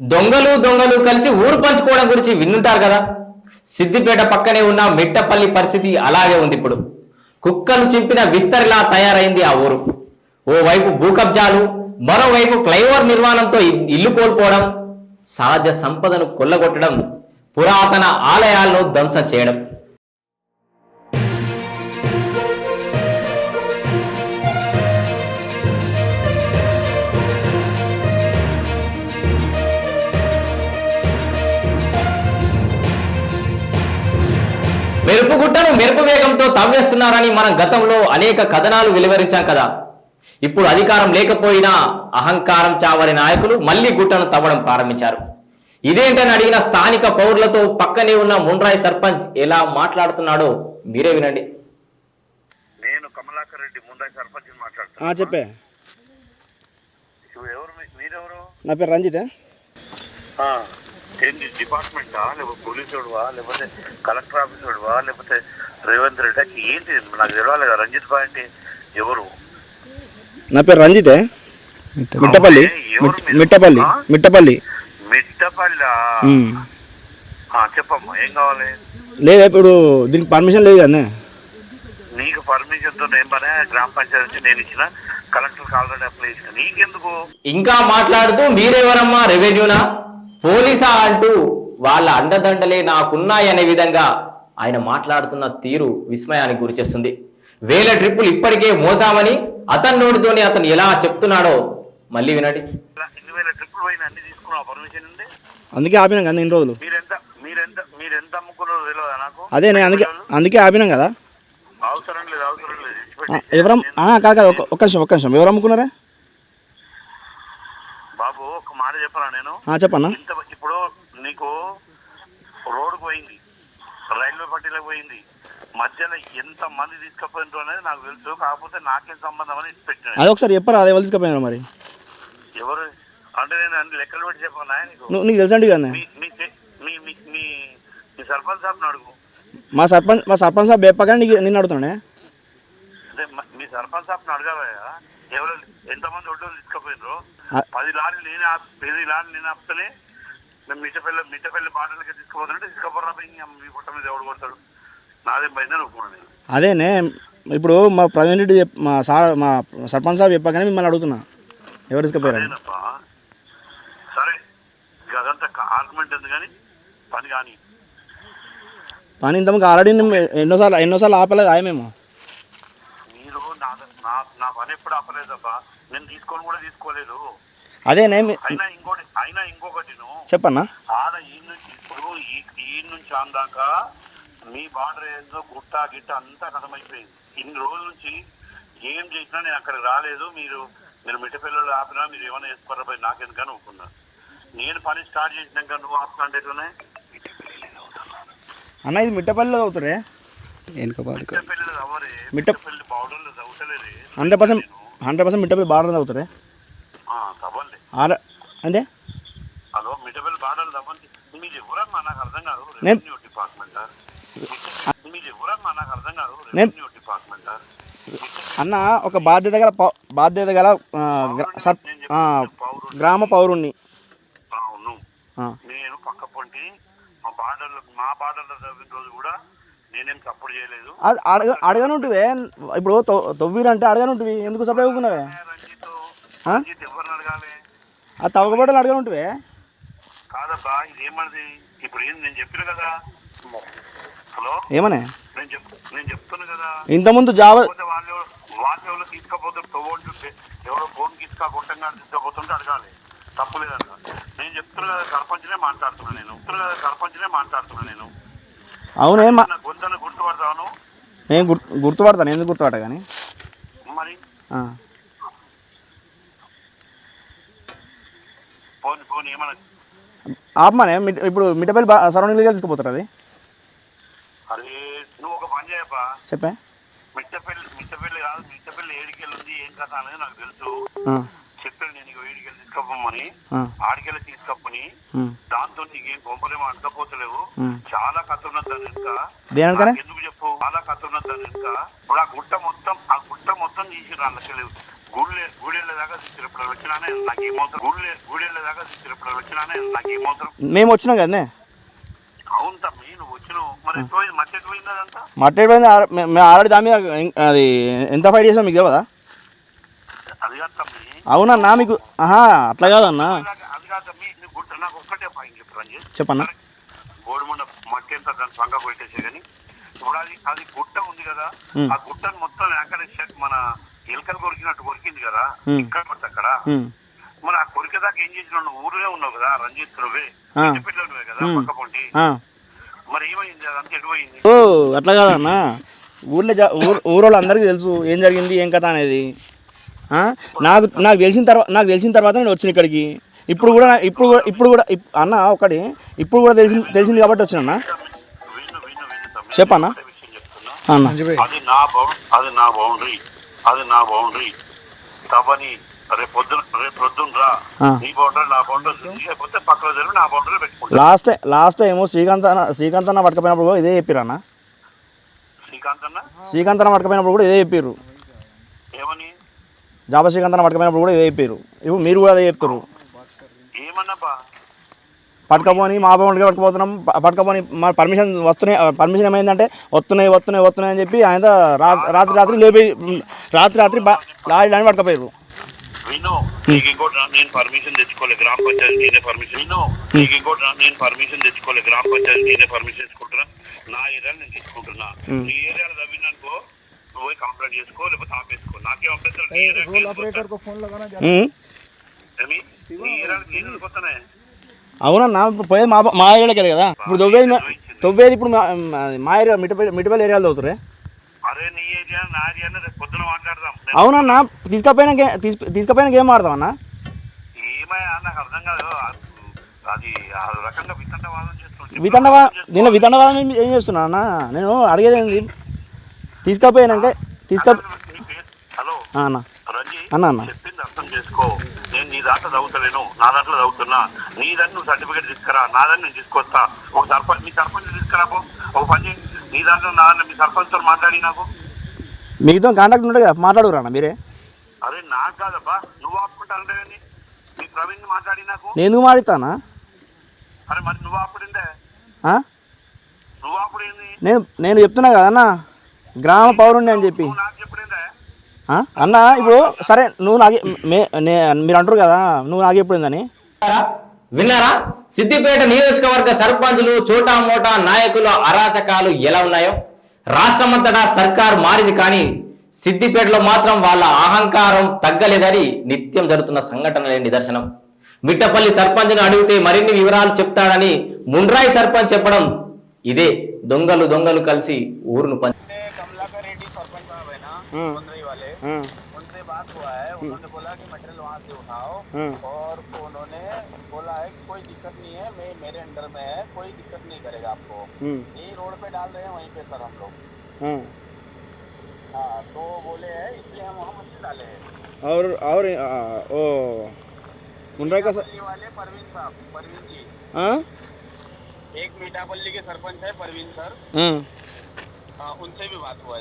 దొంగలు దొంగలు కలిసి ఊరు పంచుకోవడం గురించి విన్నుంటారు కదా. సిద్దిపేట పక్కనే ఉన్న మిట్టపల్లి పరిస్థితి అలాగే ఉంది ఇప్పుడు. కుక్కలు చింపిన విస్తరిలా తయారైంది ఆ ఊరు. ఓవైపు భూకబ్జాలు మరోవైపు ఫ్లైఓవర్ నిర్మాణంతో ఇల్లు కోల్పోవడం సహజ సంపదను కొల్లగొట్టడం పురాతన ఆలయాలను ధ్వంసం చేయడం. మెరుపు గుట్టను మెరుపు వేగంతో తవ్వేస్తున్నారని మనం గతంలో అనేక కథనాలు వెలువరించాం కదా. ఇప్పుడు అధికారం లేకపోయినా అహంకారం చావని నాయకులు మళ్ళీ గుట్టను తవ్వడం ప్రారంభించారు. ఇదేంటని అడిగిన స్థానిక పౌరులతో పక్కనే ఉన్న ముండ్రాయి సర్పంచ్ ఎలా మాట్లాడుతున్నాడో మీరే వినండి. నేను కమలాకర్ రెడ్డి ముందై సర్పంచ్ ఆ, మాట్లాడుతున్నా చెప్పే ఎవరు మీరెవరు? నా పేరు రంజిత్ ఏంటి డిపార్ట్మెంటా? లేకపోతే పోలీసుడువా లేకపోతే కలెక్టర్ ఆఫీసుడువా లేకపోతే రేవంత్ రెడ్డి ఏంటి? నాకు తెలియాలి కదా రంజిత్ బాయ్ అంటే ఎవరు? నా పేరు రంజితే. మిట్టపల్లి? మిట్టపల్లి? మిట్టపల్లి. మిట్టపల్లి. చెప్పమ్మా ఏం కావాలి? లేదు ఇప్పుడు దీనికి పర్మిషన్ లేదు కదా నీకు పర్మిషన్తో నేను పనే గ్రామ పంచాయతీ నుంచి నేను ఇచ్చిన కలెక్టర్ ఆల్రెడీ అప్లై ఇచ్చిన నీకెందుకు? ఇంకా మాట్లాడుతూ మీరెవరమ్మా రెవెన్యూనా? పోలీసా అంటూ వాళ్ళ అండదండలే నాకున్నాయనే విధంగా ఆయన మాట్లాడుతున్న తీరు విస్మయానికి గురిచేస్తుంది వేల ట్రిప్పులు ఇప్పటికే మోసామని అతని నోటితోనే అతను ఎలా చెప్తున్నాడో మళ్ళీ వినండి. ఇలా ఎన్ని వేల ట్రిప్పులు పోయిన అన్ని తీసుకున్నావు? పర్మిషన్ ఉంది? అందుకే ఆపినాం కదా ఇన్ని రోజులు. అదే నేను అందుకే అందుకే ఆపినాం కదా. ఎవరం ఆ, కాదు కాదు ఒక్క ఒక్క నిమిషం ఒక్క నిమిషం. ఎవరు అమ్ముకున్నారా? బాబు ఒక మాట చెప్పరా నేను? చెప్పన్నా. ఇంత ఇప్పుడు నీకు రోడ్డు పోయింది రైల్వే పట్టీలకు పోయింది మధ్యలో ఎంత మంది తీసుకుపోయినారు అనేది నాకు తెలుసు కాకపోతే నాకేం సంబంధం అని పెట్టాను అది ఒకసారి చెప్పరా అదే తీసుకుపోయినారు మరి? ఎవరు? అంటే నేను అన్ని లెక్కలు పెట్టి చెప్పాను నీకు? నువ్వు నీకు తెలుసండి కదా మీ మీ మీ సర్పంచ్ సాబ్ని అడుగు. మా సర్పంచ్ మా సర్పంచ్ సాబ్ చెప్పగానే నీకు నిన్ను అడుగుతున్నానే? మ- సర్పంచ్ సాబ్ని అడగాలి కదా ఎవరు ఎంతమంది ఒడ్డు తీసుకుపోయినారు పది లారీలు నేను పది లారీలు నేను ఆపుతలే మేము మిట్టపల్లి మిట్టపల్లి బాటలకి తీసుకుపోతుంటే తీసుకుపోరా మీ పుట్ట మీద ఎవడు కొడతాడు? నాదేం పోయిందని ఒప్పుకున్నాను నేను. అదేనే ఇప్పుడు మా ప్రవీణ్ రెడ్డి చెప్ మా సార్ మా సర్పంచ్ సాబ్ చెప్పగానే మిమ్మల్ని అడుగుతున్నా. ఎవరు తీసుకుపోయారు సరే అదంతా ఆర్గ్యుమెంట్ ఉంది కానీ పని కానీ. కానీ ఇంతకు ఆల్రెడీ ఎన్నోసార్లు ఎన్నోసార్లు ఆపలేదు ఆయన మేము మీరు నా నా నా పని ఎప్పుడు ఆపలేదబ్బా. నేను తీసుకొని కూడా తీసుకోలేదు. అదేనే మీ- అయినా ఇంకోటి అయినా ఇంకొకటి నువ్వు చెప్పన్నా. ఆడ ఈ నుంచి ఇప్పుడు ఈ ఈ నుంచి అందాక మీ బార్డర్ ఏదో గుట్ట గిట్ట అంతా కథమైపోయింది. ఇన్ని రోజుల నుంచి ఏం చేసినా నేను అక్కడికి రాలేదు. మీరు మీరు మిట్టపిల్లలు ఆపినా మీరు ఏమైనా వేసుకోరా పోయి నాకెందుకని ఒప్పుకున్నా నేను పని స్టార్ట్ చేసినాక నువ్వు ఆపుకుంటేనే అన్న ఇది మిట్టపల్లిలో అవుతురే మిట్ట- hundred percent hundred percent Mittapalli border అవుతురే ఆడ అంటే? హలో మీరు ఎవరమ్మా? నాకు అర్థం కాదు. నేను- రెవెన్యూ డిపార్ట్మెంట్? మీరు ఎవరమ్మా? నాకు అర్థం కాదు. నేను- రెవెన్యూ డిపార్ట్మెంట్? అన్న ఒక బాధ్యత గల బాధ్యత గల గ్రామ పౌరుణ్ణి. అవును. నేను పక్క పొంటి మా బార్డర్లో మా బార్డర్లో చదివిన రోజు కూడా నేనేం సపోర్ట్ చేయలేదు. అడగ అడగనుంటివే. ఇప్పుడు తొవ్వీరంటే అడగనుంటివి. ఎందుకు సప్లై? రంజిత్ ఎవరిని అడగాలి? ఆ తవ్వకబట్టలు అడగనుంటివే? కాదబ్బా ఇప్పుడు ఏం నేను చెప్పిన కదా. హలో? ఏమనే? నేను చెప్ నేను కదా. ఇంతకుముందు జాబ్ వాళ్ళు వాళ్ళు ఎవరు తీసుకపోతే తవ్వంటుంటే ఎవరో ఫోన్ తీసుకపోతుంటే తీసుకపోతుంటే అడగాలి. తప్పులేదన్న. నేను చెప్తున్నా కదా సర్పంచ్నే మాట్లాడుతున్నా నేను. చెప్తున్నా కదా సర్పంచ్నే మాట్లాడుతున్నా నేను. అవునే గొంతును గుర్తుపడతాను. నేను గుర్తు గుర్తుపడతాను ఎందుకు గుర్తుపట్ట కానీ మరి. ఫోన్ ఫోన్ ఏమన్నా ఆపమనే ఇప్పుడు మిట్టపల్లి బా సరౌండింగ్లో తీసుకుపోతారు అది? అరే నువ్వు ఒక పని చేయప్పా చెప్పే. మిట్టపల్లి మిట్టపల్లి కాదు మిట్టపల్లి ఏడికెళ్ళి ఉంది ఏం కథ అనేది నాకు తెలుసు. చెప్పాను నేను తీసుకోపోమని ఆ, ఆడికెళ్ళి తీసుకోపని ఉమ్, దాంతో నీకేం కొంపలేమో అంటపోతలేవు ఉమ్. చాలా కథ ఉన్నది దాని వెనుక. దేనికనే నాకు ఎందుకు చెప్పు? చాలా కథ ఉన్నది దాని వెనుక. ఇప్పుడు ఆ గుట్ట మొత్తం ఆ గుట్ట మొత్తం తీసిర్రు అందుకెళ్ళి గుళ్ళే గుడెళ్ళ దాకా తీసినప్పుడు వచ్చినానే నాకు ఏమవుతారు గుళ్ళే గుడెళ్ళ దాకా తీసినప్పుడు వచ్చినానే నాకు ఏమవుతారు మేము వచ్చినాం కదనే? అవును తమ్మి నువ్వు వచ్చినావు. మరి ఎటు పోయింది? మట్టి ఎటు పోయింది అదంతా? మట్టేపోయింది మేము ఆల్రెడీ దాని మీద అది ఎంత ఫైట్ చేసాం మీకు తెలియదా అవునన్నా మీకు ఆహా అట్లా కాదన్నా అది కాదు నాకు ఒక్కటే పాయింట్ చెప్పన్నా గోడుముండ మట్టి దాని కానీ ఇప్పుడు అది అది గుట్ట ఉంది కదా. ఆ గుట్టను మొత్తం అక్కడ మన ఎలుకలు కొరికినట్టు కొరికింది కదా. ఇక్కడ పడితే అక్కడ. మరి ఆ కొరికేదాకా ఏం చేసిన నువ్వు ఊరులో ఉన్నావు కదా రంజిత్ నువ్వే కదా. పక్క పొంటి. మరి ఏమైంది అదంతా ఎటుపోయింది ఓ అట్లా కాదన్నా ఊర్లో ఊరు ఊరోళ్ళు అందరికీ తెలుసు ఏం జరిగింది ఏం కథ అనేది? నాకు నాకు తెలిసిన తర్వాత నాకు తెలిసిన తర్వాత నేను వచ్చిన ఇక్కడికి. ఇప్పుడు కూడా ఇప్పుడు కూడా ఇప్పుడు కూడా అన్న ఒకటి ఇప్పుడు కూడా తెలిసింది తెలిసింది కాబట్టి వచ్చిన అన్న. చెప్పన్నా. అన్న. అది నా అది నా బౌండరీ అది నా బౌండరీ. రేపు పొద్దున రేపు పొద్దున రా. ఆ. నీ బౌండరీ నా బౌండరీ లేకపోతే పక్కన జరిగి నా బౌండరీ పెట్టుకుంటా. లాస్ట్ లాస్ట్ టైం శ్రీకాంత్ అన్న శ్రీకాంత్ అన్న పట్టుకపోయినప్పుడు ఇదే చెప్పారు అన్న. శ్రీకాంత్ అన్న శ్రీకాంత్ అన్న పట్టుకపోయినప్పుడు కూడా ఇదే చెప్పారు ఏమని? జాబా శ్రీకాంత్ అన్న పట్టుకపోయినప్పుడు కూడా ఇదే చెప్పారు. ఇప్పుడు మీరు కూడా అదే చెప్తారు. పట్టుకపోని మా బౌండరీకి పట్టుకుపోతున్నాం. పట్టుకపోని మా పర్మిషన్ వస్తున్నాయి పర్మిషన్ ఏమైందంటే వస్తున్నాయి వస్తున్నాయి వస్తున్నాయి అని చెప్పి ఆయన రాత్రి రాత్రి లేపి రాత్రి రాత్రి లారీ లాని పట్టుకపోయారు. విను నీకు ఇంకోటి రా- నేను పర్మిషన్ తెచ్చుకోలే గ్రామ పంచాయతీ నేనే పర్మిషన్ విను. నీకు ఇంకోటి రా- నేను పర్మిషన్ తెచ్చుకోలే గ్రామ పంచాయతీ నేనే పర్మిషన్ తెచ్చుకుంటున్నా. నా ఏరియాలో నేను తీసుకుంటున్నా నీ ఏరియాలో తవ్విననుకో నువ్వు పోయి కంప్లైంట్ చేసుకో లేకపోతే ఆపేసుకో నాకేం అభ్యంతరం అవునన్నా పోయేది మా మా ఏరియాకి వెళ్ళి కదా? ఇప్పుడు తవ్వేది తవ్వేది ఇప్పుడు మా- మా- మా ఏరియా మిట్టపల్లి మిట్టపల్లి ఏరియాలో తవ్వుతారే అరే నీ ఏరియా నా ఏరియా రేపు పొద్దున మాట్లాడదాం. నేను- అవునన్నా తీసుకపోయినాక తీసుకపోయినాక ఏం ఆడదాం అన్న? ఏమయ్యా నాకు అర్థం కాదు. అది రకంగా వితండవాదం వితండవా నేను వితండవాదం ఏం ఏం చేస్తున్నా అన్న? నేను అడిగేది తీసుకపోయినాక తీసుక హలో. అన్న. అన్న, అన్న. చెప్పింది అర్థం చేసుకో. నేను నీ దాంట్లో చదువుతలేను. నా దాంట్లో చదువుతున్నా. నీ దాన్ని నువ్వు సర్టిఫికేట్ తీసుకురా. నా దాన్ని నేను తీసుకొస్తా. ఒక సర్పంచ్ మీ సర్పంచ్ తీసుకురాపో ఒక పని. నీ దాంట్లో నా దాంట్లో మీ సర్పంచ్తో మాట్లాడి నాకు. మీతో కాంటాక్ట్ ఉంటుంది కదా మాట్లాడురా మీరే. అరే నాకు కాదబ్బా. నువ్వు ఆపుకుంటానంటే మీ ప్రవీణ్ మాట్లాడి నాకు. నేను ఎందుకు మాడిస్తానా అరే మరి నువ్వు ఆపుడిందే? నువ్వు ఆపుడేంది నేను నేను చెప్తున్నా కదా అన్న. గ్రామ పౌరుణ్ణి అని చెప్పి. అన్న ఇప్పుడు సరే నువ్వు నాగే నే మీరు అంటారు కదా నువ్వు నాకు ఎప్పుడుందని విన్నారా? సిద్దిపేట నియోజకవర్గ సర్పంచులు చోటా మోటా నాయకుల అరాచకాలు ఎలా ఉన్నాయో? రాష్ట్రమంతటా సర్కారు మారింది కానీ సిద్దిపేటలో మాత్రం వాళ్ళ అహంకారం తగ్గలేదని నిత్యం జరుగుతున్న సంఘటనలే నిదర్శనం. మిట్టపల్లి సర్పంచ్ను అడిగితే మరిన్ని వివరాలు చెప్తాడని ముండ్రాయి సర్పంచ్ చెప్పడం ఇదే దొంగలు దొంగలు కలిసి ఊరును పంచి मुंद्री वाले। हाँ। उनसे बात हुआ है। उन्होंने बोला कि मटेरियल वहाँ से उठाओ। और उन्होंने बोला है कि कोई दिक्कत नहीं है मैं मेरे अंडर में है कोई दिक्कत नहीं करेगा आपको। यही रोड पे डाल रहे हैं वहीं पे सर हम लोग। हाँ तो बोले है इसलिए हम वहाँ मछली डाले हैं। और और आ, ओ मुंड्राई का वाले परवीन साहब परवीन जी। हाँ? एक मीठापल्ली के सरपंच है परवीन सर। हाँ उनसे भी बात हुआ है।